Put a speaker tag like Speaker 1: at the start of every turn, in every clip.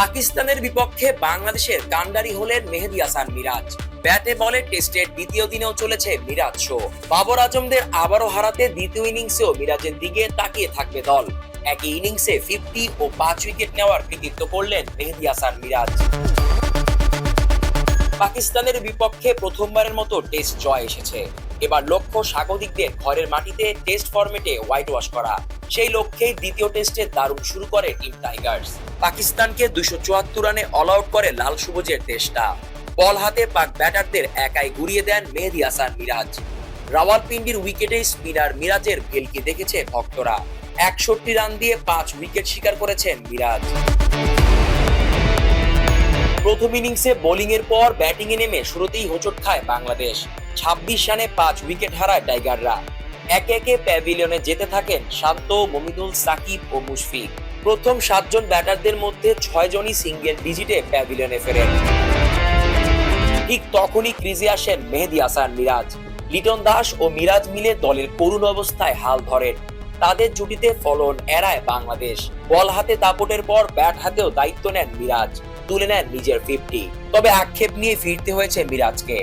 Speaker 1: পাকিস্তানের বিপক্ষে বাংলাদেশের কান্ডারি হলেন মেহেদি হাসান মিরাজ। ব্যাটে বলে টেস্টের দ্বিতীয় দিনেও চলেছে মিরাজ শো। বাবর আজমদের আবারও হারাতে দ্বিতীয় ইনিংসেও মিরাজের দিকে তাকিয়ে থাকবে দল। একই ইনিংসে ফিফটি ও পাঁচ উইকেট নেওয়ার কৃতিত্ব করলেন মেহেদি হাসান মিরাজ। পাকিস্তানের বিপক্ষে প্রথমবারের মতো টেস্ট জয় এসেছে। এবার লক্ষ্য স্বাগতিকদের ঘরের মাটিতে টেস্ট ফরম্যাটে হোয়াইট ওয়াশ করা। সেই লক্ষ্যেই দ্বিতীয় টেস্টে দারুণ শুরু করে টিম টাইগার্স পাকিস্তানকে দুইশো চুয়াত্তর রানে অল আউট করে লাল সবুজের টেস্টটা বল হাতে পাক ব্যাটারদের একাই গুড়িয়ে দেন মেহেদি হাসান মিরাজ। রাওয়ালপিন্ডির উইকেটে স্পিনার মিরাজের ভেলকি দেখেছে ভক্তরা। একষট্টি রান দিয়ে পাঁচ উইকেট শিকার করেছেন মিরাজ। প্রথম ইনিংসে বোলিং এর পর ব্যাটিং এ নেমে শুরুতেই হোঁচট খায় বাংলাদেশ। ছাব্বিশ রানে পাঁচ উইকেট হারায় টাইগাররা। একে একে প্যাভিলিয়নে যেতে থাকেন শান্ত, মমিনুল, সাকিব ও মুশফিক। প্রথম সাতজন ব্যাটারদের মধ্যে ছয়জনই সিঙ্গেল ডিজিটে প্যাভিলিয়নে ফেরেন। ঠিক তখনই ক্রিজে আসেন মেহেদি হাসান মিরাজ। লিটন দাস ও মিরাজ মিলে দলের করুণ অবস্থায় হাল ধরেন। তাদের জুটিতে ফলন এড়ায় বাংলাদেশ। বল হাতে দাপটের পর ব্যাট হাতেও দায়িত্ব নেন মিরাজ। তুলে নেন নিজের ফিফটি তবে আক্ষেপ নিয়ে ফিরতে হয়েছে মিরাজকে।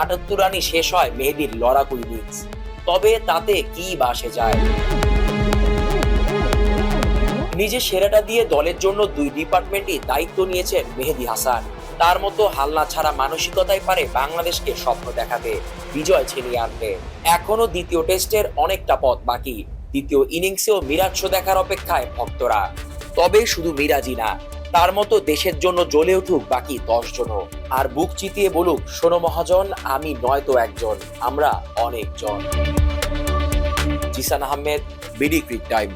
Speaker 1: আটাত্তর রানই শেষ হয় মেহেদির লড়াকু ইনিংস তবে তাতে কি বাসে যায়? নিজের সেরাটা দিয়ে দলের জন্য দুই ডিপার্টমেন্টই দায়িত্ব নিয়েছেন মেহেদি হাসান। তার মতো হাল্লা ছাড়া মানসিকতাই পারে বাংলাদেশকে স্বপ্ন দেখাতে। বিজয় ছিনিয়ে আনতে। এখনও দ্বিতীয় টেস্টের অনেকটা পথ বাকি। দ্বিতীয় ইনিংসেও মিরাজ শো দেখার অপেক্ষায় ভক্তরা। তবে শুধু মিরাজই না তার মতো দেশের জন্য জ্বলে উঠুক বাকি দশ জনও। আর বুক চিতিয়ে বলুক, শোনো মহাজন, আমি নয়তো একজন, আমরা অনেকজন। Zisan Ahmed, BD cric time.